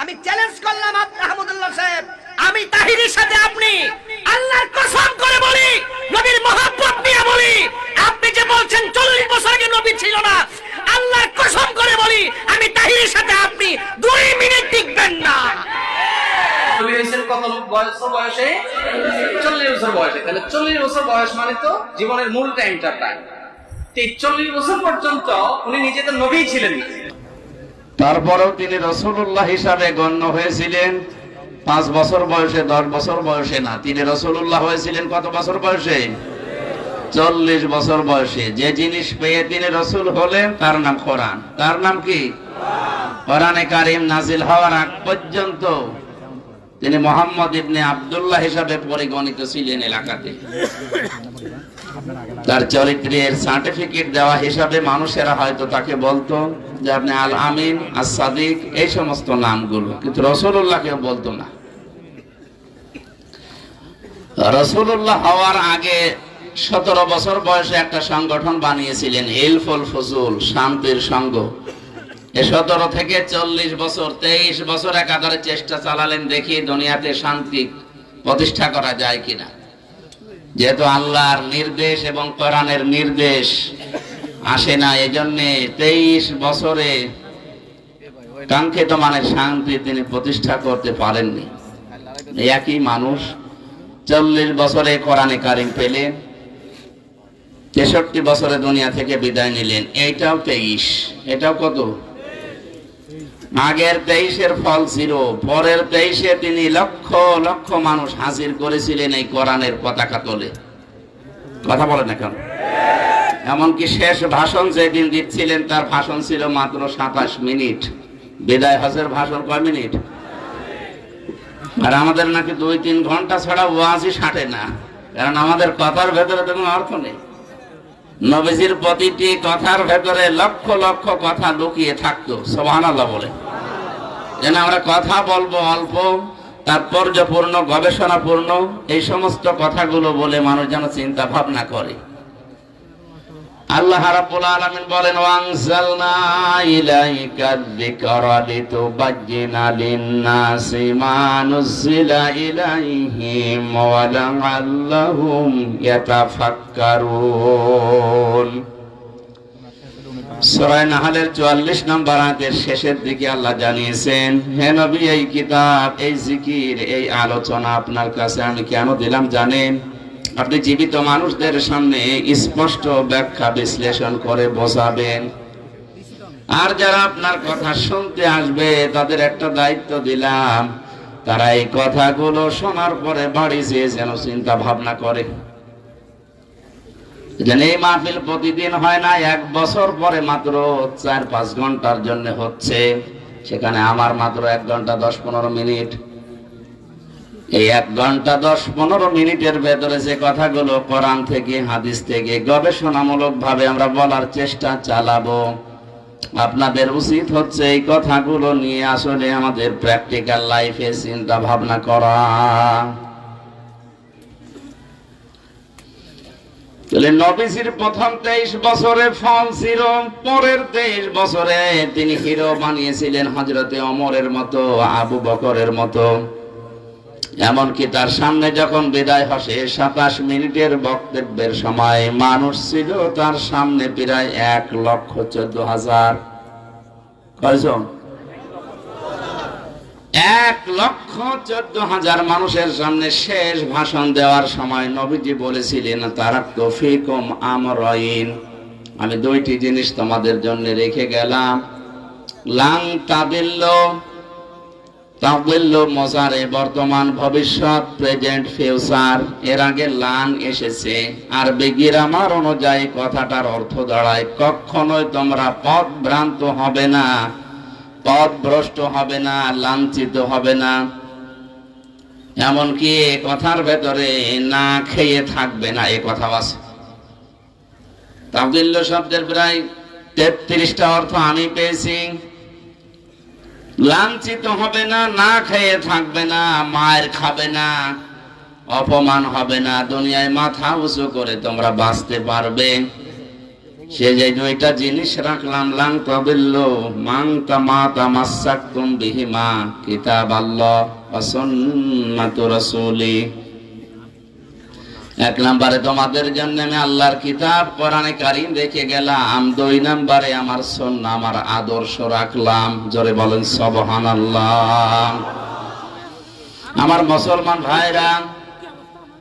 আমি চ্যালেঞ্জ করলাম আহমদুল্লাহ সাহেব। আমি তাহিরের সাথে আপনি আল্লাহর কসম করে বলি, নবীর মহাব্বত নিয়ে বলি, আপনি যে বলছেন চল্লিশ বছর আগে নবী ছিল না, আল্লাহর কসম করে বলি, আমি তাহিরের সাথে আপনি দুই মিনিট টিকবেন না। কত বয়সে চল্লিশ বছর বয়সে। তাহলে চল্লিশ বছর বয়স মানে তো জীবনের মূল টাইমটা প্রায়। চল্লিশ বছর পর্যন্ত উনি নিজে তো নবী ছিলেন না। তারপরেও তিনি রসুল্লাহ হিসাবে গণ্য হয়েছিলেন। পাঁচ বছর বয়সে, দশ বছর বয়সে না। তিনি রসুল্লাহ হয়েছিলেন কত বছর বয়সে? চল্লিশ বছর বয়সে। যে জিনিস পেয়ে তিনি রসুল হলেন, তার নাম কোরআন। তার নাম কি? কোরআনে কারিম নাজিল হওয়ার আগ পর্যন্ত তিনি মোহাম্মদ ইবনে আব্দুল্লাহ হিসাবে পরিগণিত ছিলেন এলাকাতে। তার চরিত্রের সার্টিফিকেট দেওয়া হিসাবে মানুষেরা হয়তো তাকে বলতো যে আপনি আল আমিন আর সাদিক, এই সমস্ত নামগুলো। কিন্তু রসুল্লাহ কেউ বলতো না। রসুল্লাহ হওয়ার আগে সতেরো বছর বয়সে একটা সংগঠন বানিয়েছিলেন হিলফুল ফজুল, শান্তির সঙ্গ। এ সতেরো থেকে চল্লিশ বছর, তেইশ বছর একাধারে চেষ্টা চালালেন দেখি দুনিয়াতে শান্তি প্রতিষ্ঠা করা যায় কিনা। যেহেতু আল্লাহর নির্দেশ এবং কোরআনের নির্দেশ আসে না, এজন্য তেইশ বছরে কাঙ্ক্ষিত মানের শান্তি তিনি প্রতিষ্ঠা করতে পারেননি। একই মানুষ চল্লিশ বছরে কোরআনে কারিম পেলেন, তেষট্টি বছরে দুনিয়া থেকে বিদায় নিলেন। এইটাও তেইশ, এটাও কত? আগের তেইশের ফল ছিল, পরের তেইশে তিনি লক্ষ লক্ষ মানুষ হাজির করেছিলেন এই কোরআনের পতাকা তোলে। কথা বলেন এখন এমনকি শেষ ভাষণ যেদিন দিচ্ছিলেন, তার ভাষণ ছিল মাত্র সাতাশ মিনিট। বিদায় হজের ভাষণ কয় মিনিট? আর আমাদের নাকি দুই তিন ঘণ্টা ছাড়া ওয়াজই সাটে না, কারণ আমাদের কথার ভেতরে তো কোনো অর্থ নেই। নবীজির প্রতিটি কথার ভেতরে লক্ষ লক্ষ কথা লুকিয়ে থাকতো সোহান আল্লাহ বলে। যেন আমরা কথা বলব অল্প, তাৎপর্যপূর্ণ, গবেষণাপূর্ণ, এই সমস্ত কথাগুলো বলে মানুষ যেন চিন্তা ভাবনা করে। আল্লাহ রাব্বুল আলামিন বলেন, ওয়ানজালনা ইলাইকা যিকরা লিতুবাজ্জিনা লিন-নাসি মা নুজিলা ইলাইহিম ওয়া লাআল্লাহুম ইয়াতাফাক্কারুন. সূরা নাহলের 44 নম্বর আয়াতের শেষের দিকে আল্লাহ জানিয়েছেন, হে নবী, এই কিতাব, এই জিকির, এই আলোচনা আপনার কাছে আমি কেন দিলাম জানেন? আপনি জীবিত মানুষদের সামনে স্পষ্ট ব্যাখ্যা বিশ্লেষণ করে বোঝাবেন। আর যারা আপনার কথা শুনতে আসবে, তাদের একটা দায়িত্ব দিলাম। তারা এই কথাগুলো শোনার পরে বাড়ি যেয়ে যেন চিন্তা ভাবনা করে। এই মাহফিল প্রতিদিন হয় না, এক বছর পরে মাত্র চার পাঁচ ঘণ্টার জন্য হচ্ছে। সেখানে আমার মাত্র এক ঘণ্টা দশ পনেরো মিনিট। এই এক ঘণ্টা দশ পনেরো মিনিটের ভেতরে যে কথাগুলো কোরআন থেকে, হাদিস থেকে গবেষণামূলক ভাবে আমরা বলার চেষ্টা চালাবো। আপনাদের উচিত হচ্ছে এই কথাগুলো নিয়ে আসলে আমাদের প্র্যাকটিক্যাল লাইফে চিন্তা ভাবনা করা। নবীজির প্রথম তেইশ বছরে ফল ছিল, পরের তেইশ বছরে তিনি হিরো বানিয়েছিলেন হজরতে অমরের মতো, আবু বকরের মতো। এমনকি তার সামনে যখন বিদায় হসে, সাতাশ মিনিটের বক্তব্যের সময় মানুষ ছিল তার সামনে প্রায় এক লক্ষ চোদ্দ হাজার। কয়জন? এক লক্ষ চোদ্দ হাজার মানুষের সামনে শেষ ভাষণ দেওয়ার সময় নবীজি বলেছিলেন তারা তফিকম আমরাইন। আমি দুইটি জিনিস তোমাদের জন্য রেখে গেলাম। লাং তাদিল্ল তাবিল্ল মজারে বর্তমান ভবিষ্যৎ, প্রেজেন্ট, ফিউচার, এর আগে লান এসেছে। আর গ্রামার অনুযায়ী কথাটার অর্থ দাঁড়ায়, কখনোই তোমরা পথ ভ্রান্ত হবে না পথ ভ্রষ্ট হবে না, লাঞ্ছিত হবে না। এমনকি এ কথার ভেতরে না খেয়ে থাকবে না, এ কথা আছে। তাবিল্ল শব্দের প্রায় তেত্রিশটা অর্থ আমি পেয়েছি। লাঞ্ছিত হবে না না খেয়ে থাকবে না, মায়ের খাবে না, অপমান হবে না, দুনিয়ায় মাথা উঁচু করে তোমরা বাঁচতে পারবে। সে যে দুইটা জিনিস রাখলাম, লাং তবিল্ল মাং তামা তামাসাক্তুম বিহিমা কিতাব আল্লাহ অসন্নাত সুন্নাতু রাসূলি। এক নম্বরে, তোমাদের জন্য আমি আল্লাহর কিতাব, কোরআনে কারিম রেখে গেলাম। দুই নম্বরে, আমার সন্না আমার আদর্শ রাখলাম। জোরে বলেন, সবহানাল্লাহ। আমার মুসলমান ভাইরা,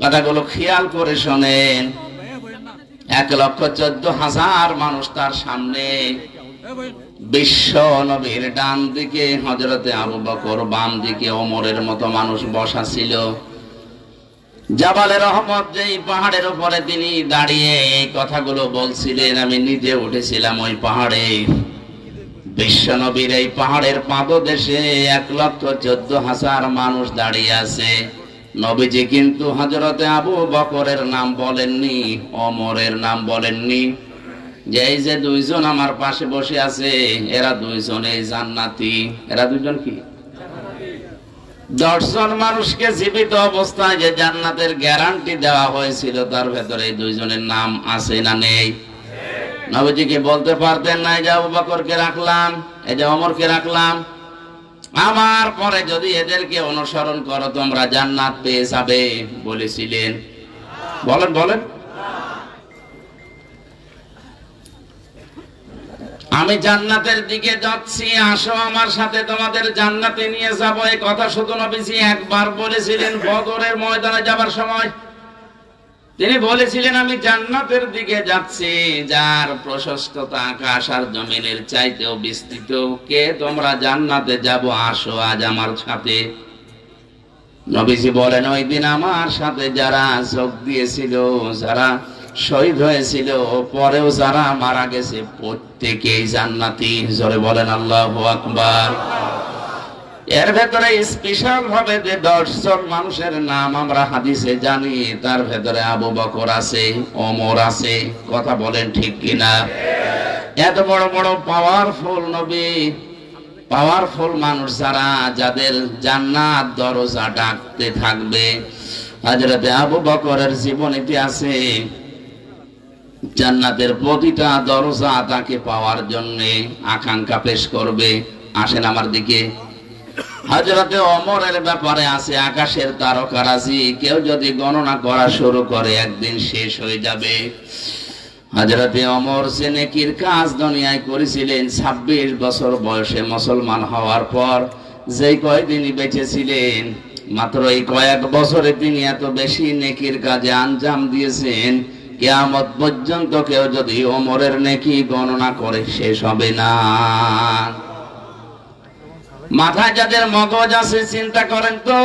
কথাগুলো খেয়াল করে শোনেন। এক লক্ষ চোদ্দ হাজার মানুষ তার সামনে বিশ্ব নবীর ডান দিকে হজরতে আবু বকর বাম দিকে, ওমরের মতো মানুষ বসা ছিল। জাবালে রহমত যেই পাহাড়ের উপরে তিনি দাঁড়িয়ে এই কথাগুলো বলছিলেন, আমি নিজে উঠেছিলাম ওই পাহাড়ে। বিশ্ব নবীর এই পাহাড়ের পাদদেশে এক লক্ষ চোদ্দ হাজার মানুষ দাঁড়িয়ে আছে। নবীজি কিন্তু হজরতে আবু বকরের নাম বলেননি অমরের নাম বলেননি। যে এই যে দুইজন আমার পাশে বসে আছে, এরা দুইজন এই জান্নাতি। এরা দুইজন কি? দশজন মানুষকে জীবিত অবস্থায় যে জান্নাতের গ্যারান্টি দেওয়া হয়েছিল, তার ভেতরে এই দুইজনের নাম আছে না নেই? নবীজিকে বলতে পারতেন না যে আবু রাখলাম, এই যে অমরকে রাখলাম? আমার পরে যদি এদেরকে অনুসরণ করো, তোমরা জান্নাত পেয়ে যাবে, বলেছিলেন। বলেন বলেন। আমি জান্নাতের দিকে যাচ্ছি, আসো আমার সাথে, তোমাদের জান্নাতে নিয়ে যাব। এই কথা শুধু নবীজি একবার বলেছিলেন বদরের ময়দানে যাবার সময়। তিনি বলেছিলেন, আমি জান্নাতের দিকে যাচ্ছি, যার প্রশস্ততা আকাশ আর জমিনের চাইতেও বিস্তৃত। কে, তোমরা জান্নাতে যাব, আসো আজ আমার সাথে। নবীজি বলেন, ওই দিন আমার সাথে যারা যোগ দিয়েছিল, যারা শহীদ হয়েছিল পরেও যারা মারা গেছে, প্রত্যেকেই জান্নাতি। জোরে বলেন, আল্লাহ আকবার। এর ভেতরে স্পেশাল ভাবে যে দশজন মানুষের নাম আমরা হাদিসে জানি, তার ভেতরে আবু বকর আছে অমর আছে, কথা বলেন ঠিক কিনা? এত বড় বড় পাওয়ারফুল নবী পাওয়ারফুল মানুষ যারা, যাদের জান্নাত দরজা ডাকতে থাকবে। হযরতে আবু বকরের জীবনীতে আছে জান্নাতের প্রতিটা দরজা তাকে পাওয়ার জন্য আকাঙ্ক্ষা পেশ করবে। আসেন আমার দিকে। হজরতে অমরের ব্যাপারে আছে আকাশের তারকারাজি কেউ যদি গণনা করা শুরু করে, একদিন শেষ হয়ে যাবে। হজরতে অমর সে নেকির কাজ দুনিয়ায় করেছিলেন। ছাব্বিশ বছর বয়সে মুসলমান হওয়ার পর যেই কয়দিনই বেঁচেছিলেন, মাত্র এই কয়েক বছরে তিনি এত বেশি নেকির কাজে আঞ্জাম দিয়েছেন। কেয়ামত পর্যন্ত কেউ যদি ওমরের নেকি গণনা করে, শেষ হবে না। মাথায় যাদের মগজ আছে, চিন্তা করেন তো,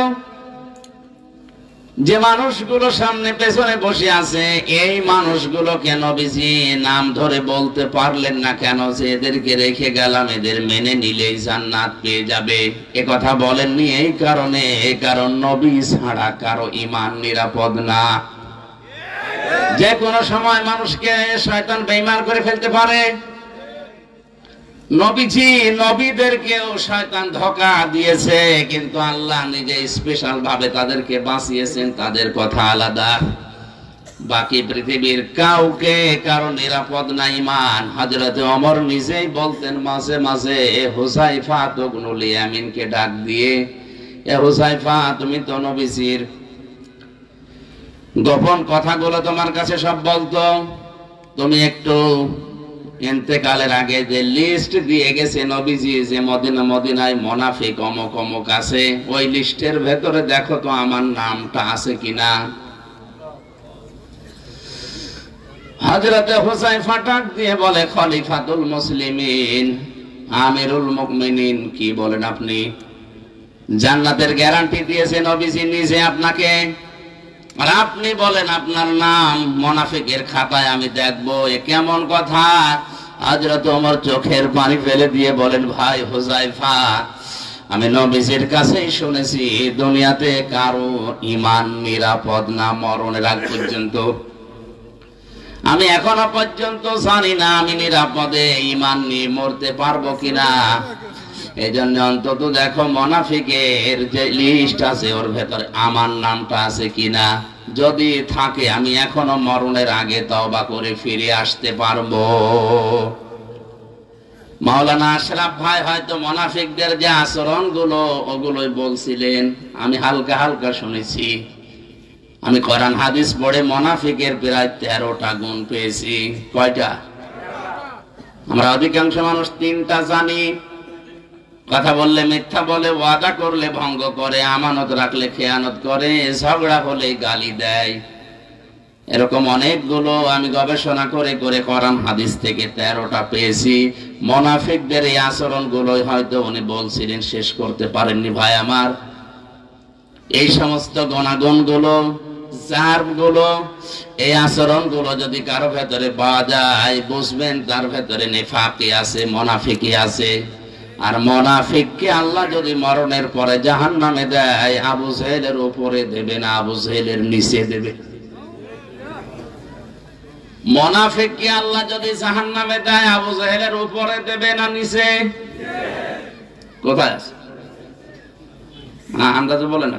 যে মানুষগুলো সামনে পেছনে বসে আছে, এই মানুষগুলো কেন বেশি নাম ধরে বলতে পারলেন না কেন? যে এদেরকে রেখে গেলাম, এদের মেনে নিলেই জান্নাত পেয়ে যাবে। এ কথা বলেননি এই কারণে এই কারণ নবী ছাড়া কারও ইমান নিরাপদ না। যে কোনো সময় মানুষকে শয়তান বেইমান করে ফেলতে পারে। নবীজি নবীদেরকেও শয়তান ধোকা দিয়েছে, কিন্তু আল্লাহ নিজে স্পেশাল ভাবে তাদেরকে বাঁচিয়েছেন, তাদের কথা আলাদা। বাকি পৃথিবীর কাউকে, কারও নিরাপদ না ইমান হজরত অমর নিজেই বলতেন, মাঝে মাঝে এ হুসাইফা তগনুল ইয়ামিনকে ডাক দিয়ে, এ হুসাইফা তুমি তো নবীজির গোপন কথাগুলো তোমার কাছে সব বলতো। তুমি একটু ইন্তেকালের আগে যে লিস্ট দিয়ে গেছে নবীজি যে মদিনা মদিনায় মোনাফিক অমক অমক আছে, ওই লিস্টের ভেতরে দেখো তো আমার নামটা আছে কিনা। হজরতে হোসাই ফাটাক দিয়ে বলে, খলিফাতুল মুসলিমিন, আমিরুল মুকমিনিন কি বলেন আপনি? জান্নাতের গ্যারান্টি দিয়েছে নবীজি নিজে আপনাকে। আর আপনি বলেন আপনার নাম মোনাফিকের খাতায় আমি দেখব, এ কেমন কথা? হজরত ওমর চোখের পানি ফেলে দিয়ে বলেন, ভাই হোজাইফা আমি নবীজির কাছেই শুনেছি, দুনিয়াতে কারও ইমান নিরাপদ না, মরণের আগ পর্যন্ত। আমি এখনও পর্যন্ত জানি না আমি নিরাপদে ইমান নিয়ে মরতে পারব কিনা। এই জন্য অন্তত দেখো মোনাফিকের যে লিস্ট আছে, ওর ভেতরে আমার নামটা আছে কিনা। যদি থাকে, আমি এখনও মরণের আগে তওবা করে ফিরে আসতে পারব। মাওলানা আশরাফ ভাই হয়তো মোনাফিকদের যে আচরণগুলো ওগুলোই বলছিলেন। আমি হালকা হালকা শুনেছি। আমি কোরআন হাদিস পড়ে মোনাফিকের প্রায় তেরোটা গুণ পেয়েছি। কয়টা? আমরা অধিকাংশ মানুষ তিনটা জানি। কথা বললে মিথ্যা বলে, ওয়াদা করলে ভঙ্গ করে, আমানত রাখলে খেয়ানত করে, ঝগড়া হলে গালি দেয়। এরকম অনেকগুলো আমি গবেষণা করে করে করাম হাদিস থেকে তেরোটা পেয়েছি। মোনাফিকদের এই আচরণ গুলোই হয়তো উনি বলছিলেন, শেষ করতে পারেননি ভাই আমার। এই সমস্ত গণাগুণগুলো এই আচরণগুলো যদি কারও ভেতরে পাওয়া যায়, বুঝবেন তার ভেতরে নেফাকি আছে, মোনাফিকি আছে। আর মোনাফিককে আল্লাহ যদি মরণের পরে জাহান নামে দেয়, আবু জেহেলের উপরে দেবে না, আবু জেহেলের নিচে দেবে। মোনাফিককে আল্লাহ যদি জাহান নামে দেয়, আবু জেহেলের উপরে দেবে না, নিচে? কোথায় আছে? আন্দাজ বলে না।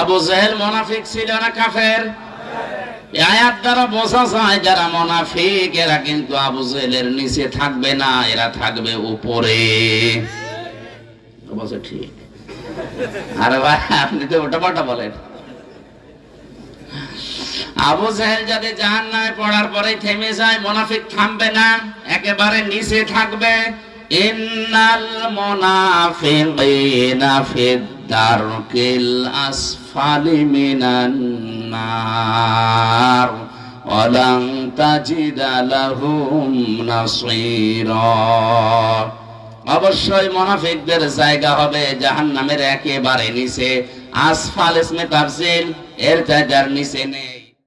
আবু জাহেল মোনাফিক ছিল না কাফের? আয়াত দ্বারা বোঝা যায় যারা মোনাফিক, এরা কিন্তু আবু জাহেলের নিচে থাকবে না, এরা থাকবে উপরে। ঠিক। আরে ভাই, আপনি তো ওটা পাটা বলেন। আবু জাহেল যদি জাহান নামে পড়ার পরে থেমে যায়, মোনাফিক থামবে না, একেবারে নিচে থাকবে। ইন্নাল মুনাফিকিনা ফিদ দারকিল আসফালি মিনান নার ওয়ালান তাজিদা লাহুম নাসীরা। অবশ্যই মুনাফিকদের জায়গা হবে জাহান্নামের একেবারে নিচে। আসফাল ইসমে তাফসিল এর জায়গার নিচে নেই।